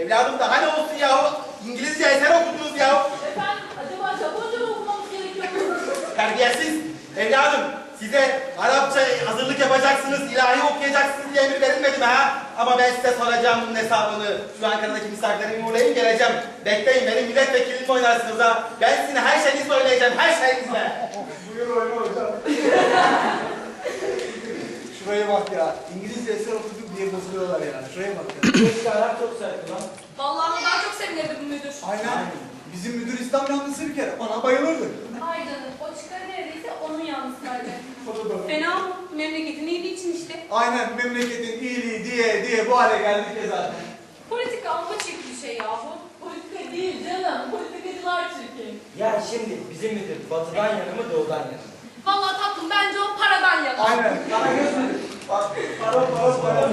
Evladım daha ne olsun yahu? İngilizce eser okudunuz yahu. Efendim acaba Japonca mı okumamız gerekiyor? Terbiyesiz. Evladım size Arapça hazırlık yapacaksınız, ilahi okuyacaksınız diye emir verilmedi mi ha? Ama ben size soracağım bunun hesabını. Şu Ankara'daki misafirlerimi uğrayayım geleceğim. Bekleyin benim milletvekilimi oynarsınız ha. Ben sizin her şeyinizi söyleyeceğim, her şeyinizle. Buyur oyna hocam. Şuraya bak ya. İngilizce eser okuduk diye bozuluyorlar yani. Şuraya bak ya. Çocuklar çok sert lan. Vallahi daha çok sevinirdim müdür. Aynen. Bizim müdür İslam yanlısı bir kere. Bana bayılırdı. Aydan'ın o çıkarı neredeyse onun yalnızlardı. O da doğru. Fena mı? Memleketin iyiliği için işte. Aynen memleketin iyiliği diye diye bu hale geldik ya zaten. Politika amma çirkin bir şey yahu. Politika değil canım. Politikacılar çirkin. Ya şimdi bizim müdür batıdan yana mı doğudan yana mı? Vallahi tatlım bence o paradan yana. Aynen. Bana göz müdür. Bak para para para.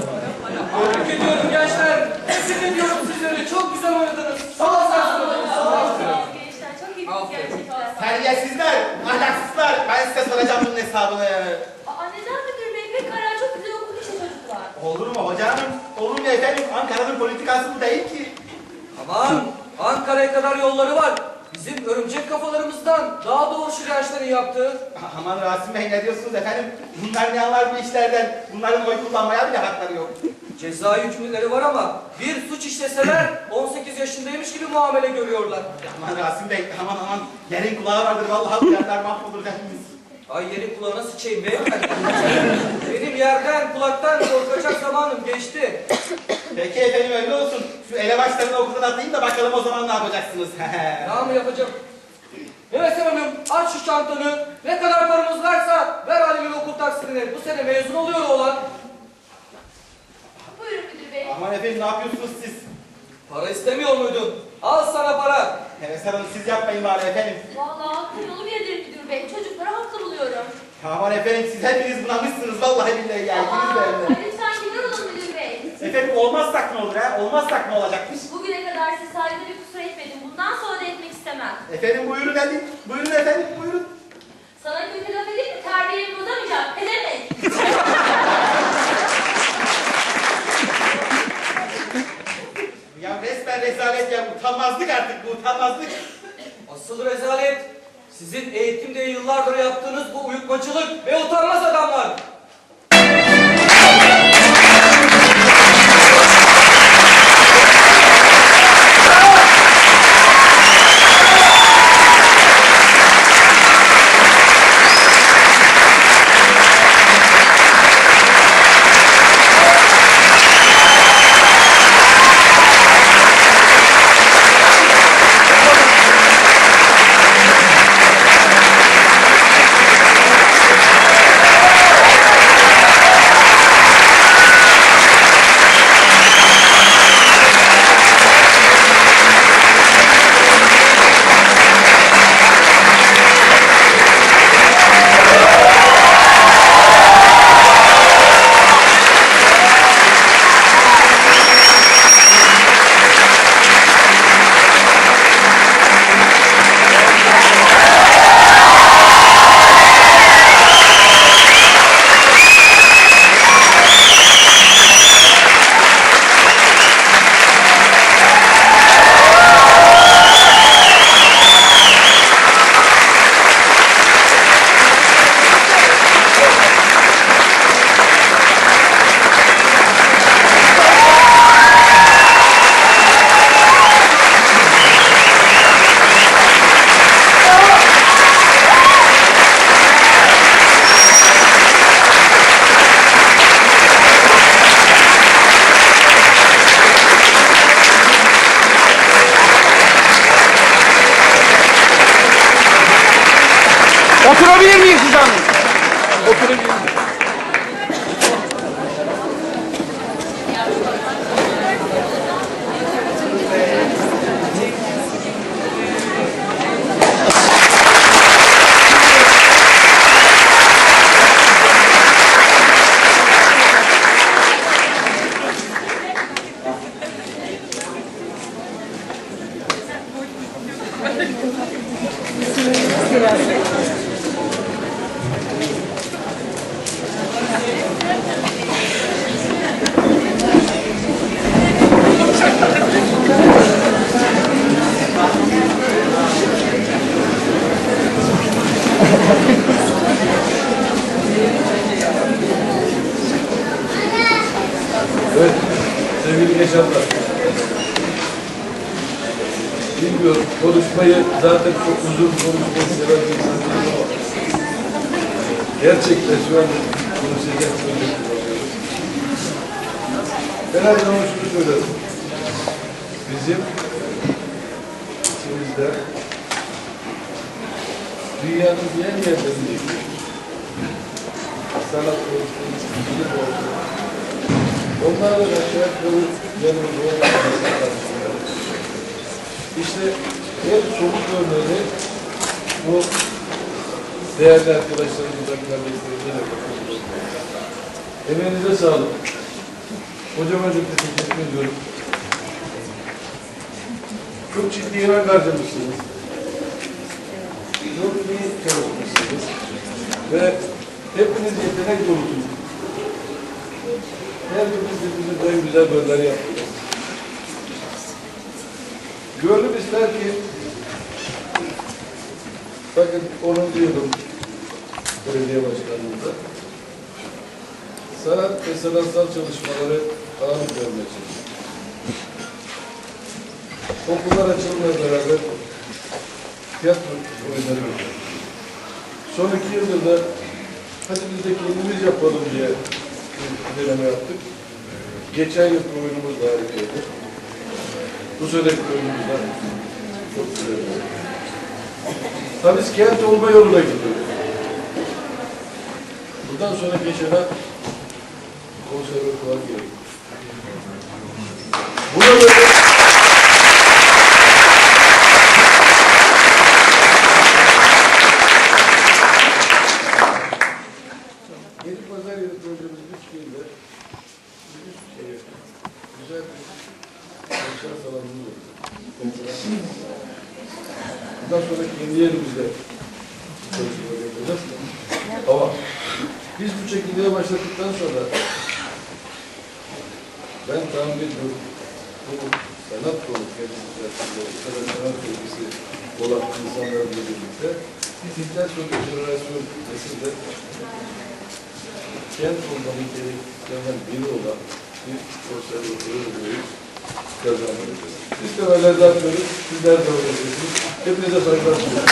Tebrik ediyorum gençler. Hepsini diyorum sizlere. Çok güzel oynadınız. Sağ olun. Sağ olun gençler. Çok iyi gerçekten. Terbiyesizler, ahlaksızlar. Ben size soracağım bunun hesabını. Aa neden müdür bey? Pekala çok güzel okumuş ya çocuklar. Olur mu hocam? Olur mu efendim? Ankara'nın politikası bu değil ki. Aman Ankara'ya kadar yolları var. Bizim örümcek kafalarımızdan daha doğrusu gençlerin yaptığı. Aman Rasim Bey ne diyorsunuz efendim? Bunlar ne anlar bu işlerden? Bunların oy kullanmaya bile hakları yok. Ceza hükümleri var ama bir suç işleseler 18 yaşındaymış gibi muamele görüyorlar. Aman Rasim Bey, aman aman. Yerin kulağı vardır vallahi bu yerler mahvolur hepimiz. Ay yerin kulağına sıçayım beyefendi. Benim yerden kulaktan korkacak zamanım geçti. Peki efendim öyle olsun. Şu elebaşlarını okuldan atayım da bakalım o zaman ne yapacaksınız? Ne mı yapacağım? Evet hanım aç şu çantanı. Ne kadar paramız varsa ver Ali'nin okul taksidini. Bu sene mezun oluyor oğlan. Buyurun müdür bey. aman efendim ne yapıyorsunuz siz? Para istemiyor muydun? Al sana para. Heves Hanım siz yapmayın bari efendim. Vallahi haklı yolu verilir müdür bey. Çocukları haklı buluyorum. Aman efendim siz hepiniz bunamışsınız vallahi billahi ya. İkiniz de lütfen gidiyor olun müdür bey. Efendim olmazsak ne olur ha? Olmazsak ne olacakmış? Bugüne kadar size saygıda bir kusur etmedim. Bundan sonra da etmek istemem. Efendim buyurun hadi. Buyurun efendim buyurun. Sana kötü laf edip de terbiyemi bozamayacağım. Edemek. Ya resmen rezalet ya. Utanmazlık artık bu utanmazlık. Asıl rezalet sizin eğitimde yıllardır yaptığınız bu uyutmacılık ve utanmaz adamlar. Oturabilir miyim siz? Oturabilir miyim? Yaşamlar. Bilmiyorum, konuşmayı zaten çok uzun konuşmayı seven bir insan değilim ama gerçekten şu anda konuşacak bulamıyorum. Ben her zaman şunu söylerim. Bizim içimizde dünyanın diğer yerlerindeki sanat olsun, bilim olsun, onlarla aşağı yukarı yanımızda insanlar. İşte en somut örneğini bu değerli arkadaşlarımızdan kardeşlerimizle de bakıyoruz. Emeğinize sağlık. Hocama çok teşekkür ediyorum. Çok ciddi yemek harcamışsınız. Çok iyi çalışmışsınız. Ve hepiniz yetenek dolusunuz. Her biriniz birbirinizden güzel bölümler yaptınız. Gönlüm ister ki bakın onu diyordum belediye başkanlığında sanat ve sanatsal çalışmaları ağırlık vermeye çalışıyor. Okullar açılmaya beraber tiyatro oyunları yapıyor. Son iki yıldır da hadi biz de kendimiz yapalım diye bir deneme yaptık. Geçen yıl oyunumuz da harikaydı. Bu seneki oyunumuz da çok güzel oldu. Tabii biz kent olma yoluna gidiyoruz. Bundan sonra geçene konservatuvar gerekiyor. Buna böyle Konferans salonu. Bundan sonra kendi yerimizde çalışmalar yapacağız. Ama biz bu çekilmeye başladıktan sonra ben tahmin ediyorum bu sanat dolu bu kadar sanat sevgisi olan insanlarla birlikte bir sizden sonra jenerasyon nesilde kent olmanın gereklerinden biri olan bir konservatörü oluyoruz kazanıyoruz. Biz temellerden yapıyoruz, sizler de öğretiyorsunuz. Hepinize saygılar sunuyorum.